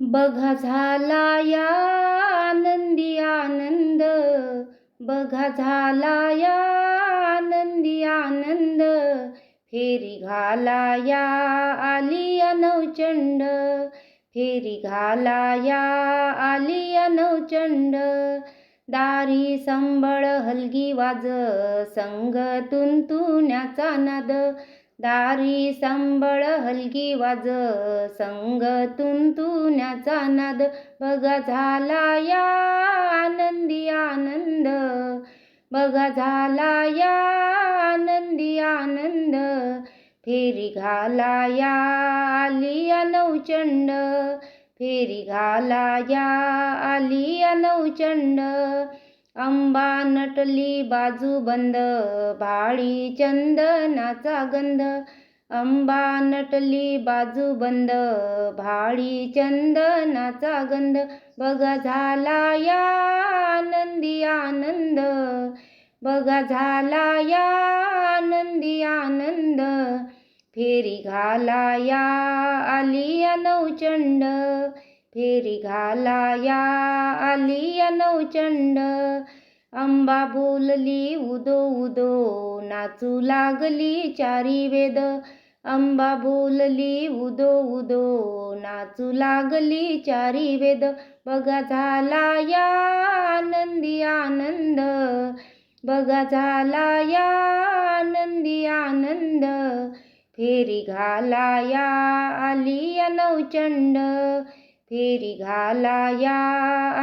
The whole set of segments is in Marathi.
बघा झाला या आनंदी आनंद. बघा झाला या आनंदी आनंद. फेरी घाला या आली नवचंड फेरी घाला या आली नवचंड दारी संबळ हलगी वाज संग तुंतुण्याचा नद. दारी संबळ हलगी वाज संग तुंतुण्याचा नाद. बघा झाला या आनंदी आनंद बघा झाला या आनंदी आनंद. फेरी घाला या आली नवचंड फेरी घाला या आली नवचंड आंबा नटली बाजू बंद भाळी चंदनाचा गंध. आंबा नटली बाजू बंद भाळी चंदनाचा गंध. बघा झाला या आनंदी आनंद बघा झाला या आनंदी आनंद. फेरी घाला या आली नवचंड फेरी घाला या आली नवचंड अंबा बोलली उदो उदो नाचू लागली चारी वेद. अंबा बोलली उदो उदो नाचू लागली चारी वेद. बघा झाला या आनंदी. आनंद बघा झाला या आनंदी. आनंद फेरी घाला या आली नवचंड फेरी घाला या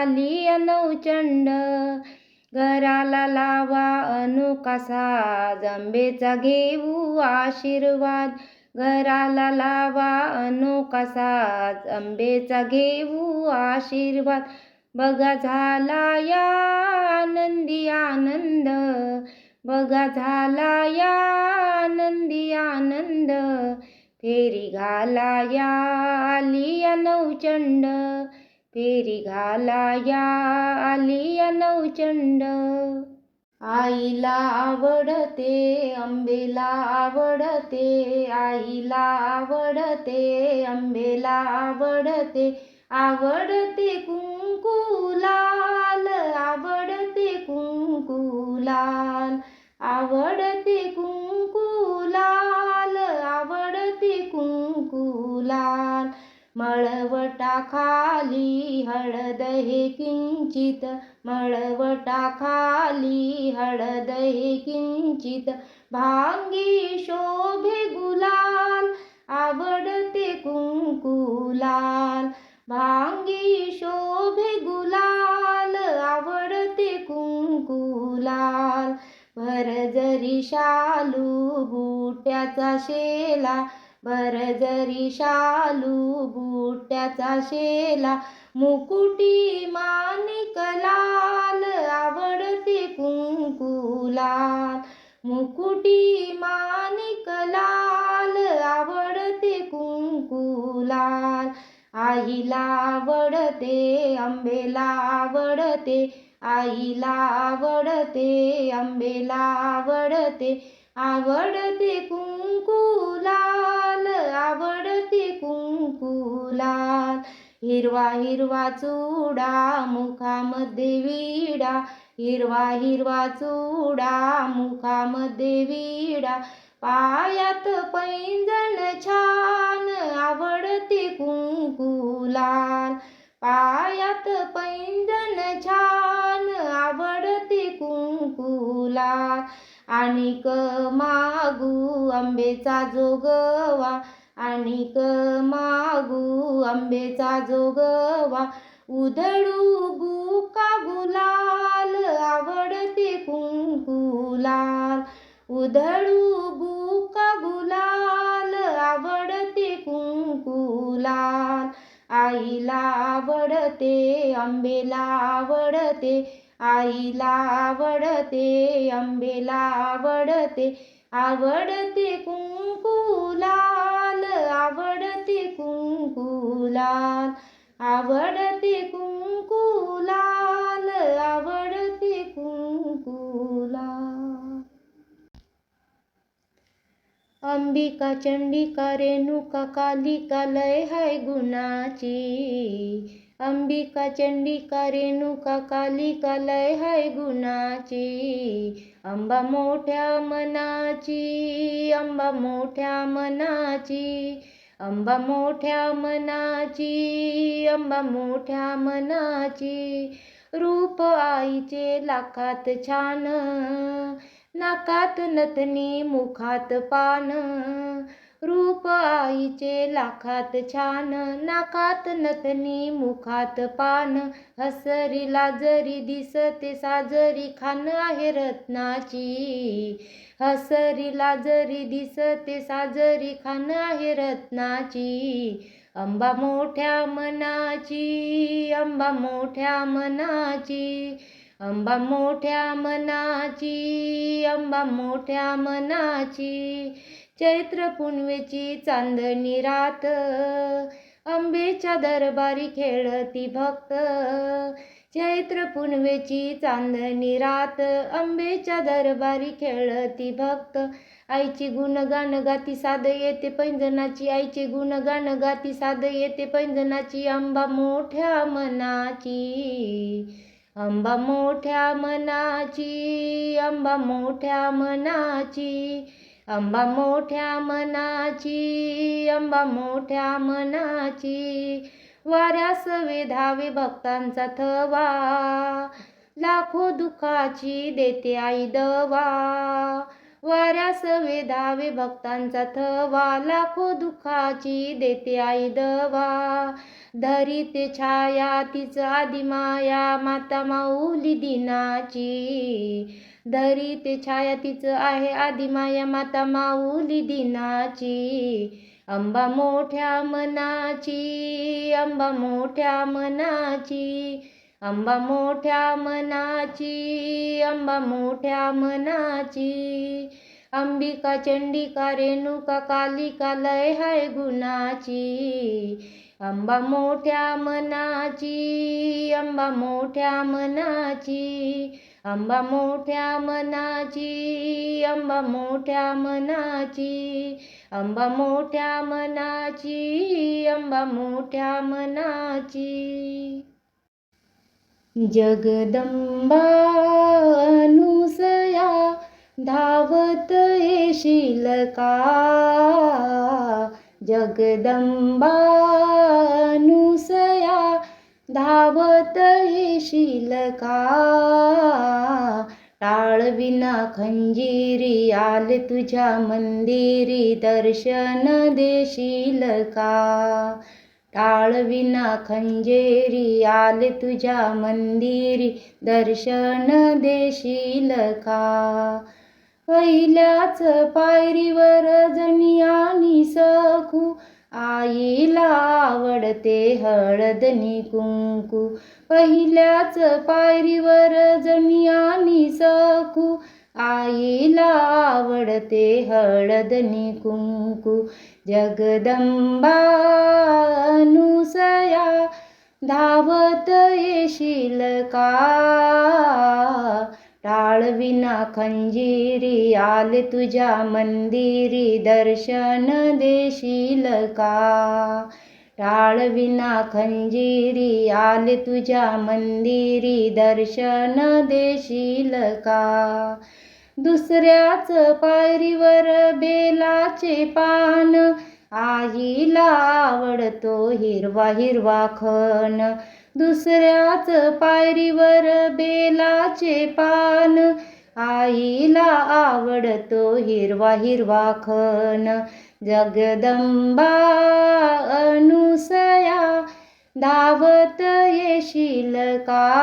आली नवचंड घराला लावा अनुकासा जंबेचा घेऊ आशीर्वाद. घराला लावा अनुकासा जंबेचा घेऊ आशीर्वाद. बघा झाला या आनंदी आनंद. बघा झाला या आनंदी आनंद. फेरी घाला या आली नवचंड फेरी घाला या आली नवचंड आईला आवडते आंबेला आवडते आईला आवडते आंबेला आवडते. आवडते कुंकू लाल आवडते कुंकू खाली हळद हे किंचित मळवटा खाली हळद हे किंचित. भांगी शोभे गुलाल आवडते कुंकुलाल. भांगी शोभे गुलाल आवडते कुंकुलाल. भरजरी भर जरी शालू बुट्याचा शेला भर जरी शालू त्याचा शेला. मुकुटी माणिक लाल आवडते कुंकुलाल मुकुटी माणिक लाल आवडते कुंकुलाल आईला आवडते आंबेला आवडते आईला आवडते आंबेला आवडते आवडते कुंकुलाल आवडते कुंकुला. हिरवा हिरवा चुडा मुखामध्ये विडा. हिरवा हिरवा चुडा मुखामध्ये विडा. पायात पैंजण छान आवडते कुंकुलाल पायात पैंजण छान आवडते कुंकुलाल लाल आणिक मागू आंबेचा जोगवा. आणिक मागू आंबेचा जोगवा. उधळू बुका गुलाल आवडते कुंकू लाल उधळू बुका गुलाल आवडते कुंकू लाल आईला आवडते आंबेला आवडते. आईला आवडते आंबेला आवडते. आवडते कुंकुला आवडते कुंकुलाल आवडते कुंकू लाल आवडते कुंकू अंबिका चंडिका रेणुका कालिका लय हाय गुणाची. अंबिका चंडिका रेणुका कालिका लय हाय गुणाची. अंबा मोठ्या मनाची अंबा मोठ्या मनाची अंबा मोठ्या मनाची अंबा मोठ्या मनाची. रूप आईचे लाखात छान नाकात नथनी मुखात पान. रूप आईचे लाखात छान नाकात नथनी मुखात पान. हसरीला जरी दिसते साजरी खान आहे रत्नाची. हसरीला जरी दिसते साजरी खान आहे रत्नाची. अंबा मोठ्या मनाची अंबा मोठ्या मनाची. अंबा मोठ्या मनाची अंबा मोठ्या मनाची. चैत्र पुनवेची चांदणी रात अंबेच्या दरबारी खेळती भक्त. चैत्र पुनवेची चांदणी रात अंबेच्या दरबारी खेळती भक्त. आईची गुणगान गाती साध येते पैंजनाची आईचे गुणगान गाती साध येते पैंजनाची अंबा मोठ्या मनाची. अंबा मोठ्या मनाची अंबा मोठ्या मनाची अंबा मोठ्या मनाची अंबा मोठ्या मनाची. वाऱ्यास वेधावे भक्तांचा थवा लाखो दुःखाची देते आई दवा. वाऱ्यास वेधावे भक्तांचा थवा लाखो दुःखाची देते आई दवा. धरीते छाया तिचं आदिमाया माता माऊली दिनाची. धरीते छाया तिचं आहे आदिमाया माता माऊली दिनाची. अंबा मोठ्या मनाची अंबा मोठ्या मनाची. अंबा मोठ्या मनाची अंबा मोठ्या मनाची. अंबिका चंडिका रेणुका कालिका लय हाय गुणाची. अंबा मोठ्या मनाची अंबा मोठ्या मनाची. अंबा मोठ्या मनाची अंबा मोठ्या मनाची. अंबा मोठ्या मनाची अंबा मोठ्या मनाची. अनुसया धावत येशील का जगदंबा अनुसया धावत येशील का टाळविना खंजिरी आले तुझ्या मंदिरी दर्शन देशील का टाळविना खंजेरी आले तुझ्या मंदिरी दर्शन देशील का? पहिल्याच पायरीवर जणी आणि सखू आईला आवडते हळदनी कुंकू. पहिल्याच पायरीवर जणी आणि सखू आईला आवडते हळदनी कुंकू. जगदंबा अनुसया धावत येशील का? टाळविना खंजिरी आले तुझ्या मंदिरी दर्शन देशील का? टाळविना खंजिरी आले तुझ्या मंदिरी दर्शन देशील का? दुसऱ्याच पायरीवर बेलाचे पान. आईला आवडतो हिरवा हिरवा खण. दुसऱ्याच पायरीवर बेलाचे पान. आईला आवडतो हिरवा हिरवा खण. जगदंबा अनुसया धावत येशील का?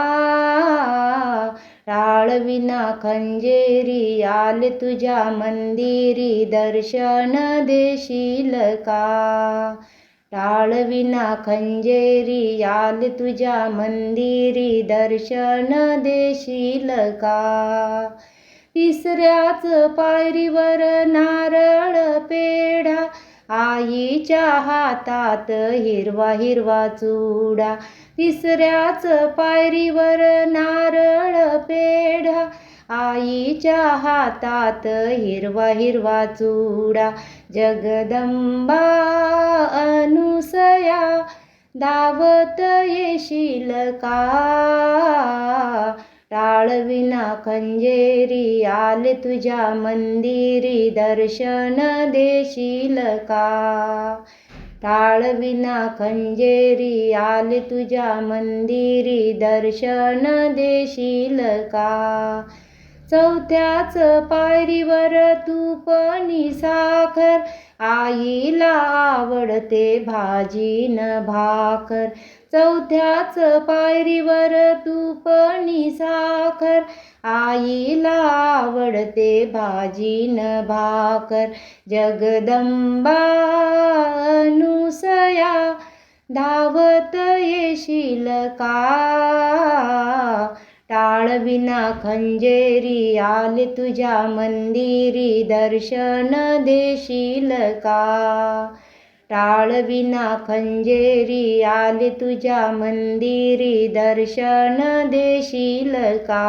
टाळविना खंजेरी आले तुझ्या मंदिरी दर्शन देशील का? टाळविना खंजेरी आले तुझ्या मंदिरी दर्शन देशील का? तिसऱ्याच पायरीवर नारळ पेढा आईच्या हातात हिरवा हिरवा चुडा तिसऱ्याच पायरीवर नारळ पेढा. आईच्या हातात हिरवा हिरवा चुडा जगदंबा अनुसया धावत येशील का? टाळविना खंजेरी आले तुझ्या मंदिरी दर्शन देशील का? टाळविना खंजेरी आले तुझ्या मंदिरी दर्शन देशील का? चौथ्याच पायरीवर तूपणी साखर. आईला आवडते भाजी न भाकर. चौथ्याच पायरीवर तूपणी साखर. आईला आवडते भाजी न भाकर. जगदंबा अनुसया धावत येशील का? टाळविना खंजेरी आले तुझ्या मंदिरी दर्शन देशील का? टाळविना खंजेरी आले तुझ्या मंदिरी दर्शन देशील का?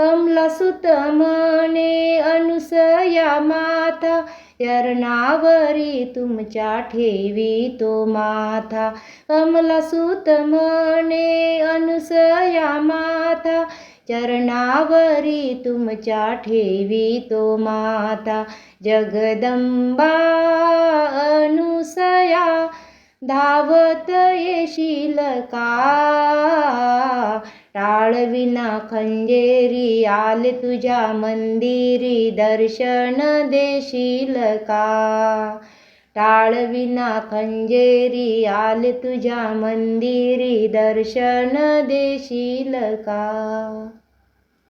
कमलासुत म्हणे अनुसया माथा चरणावरी तुमच्या ठेवी तो माथा. कमलासुत म्हणे अनुसया माथा चरणावरी तुमच्या ठेवी तो माता जगदंबा अनुसया धावत येशील का? टाळविना खंजेरी आले तुझ्या मंदिरी दर्शन देशील का? टाळविना खंजेरी आले तुझ्या मंदिरी दर्शन देशील का?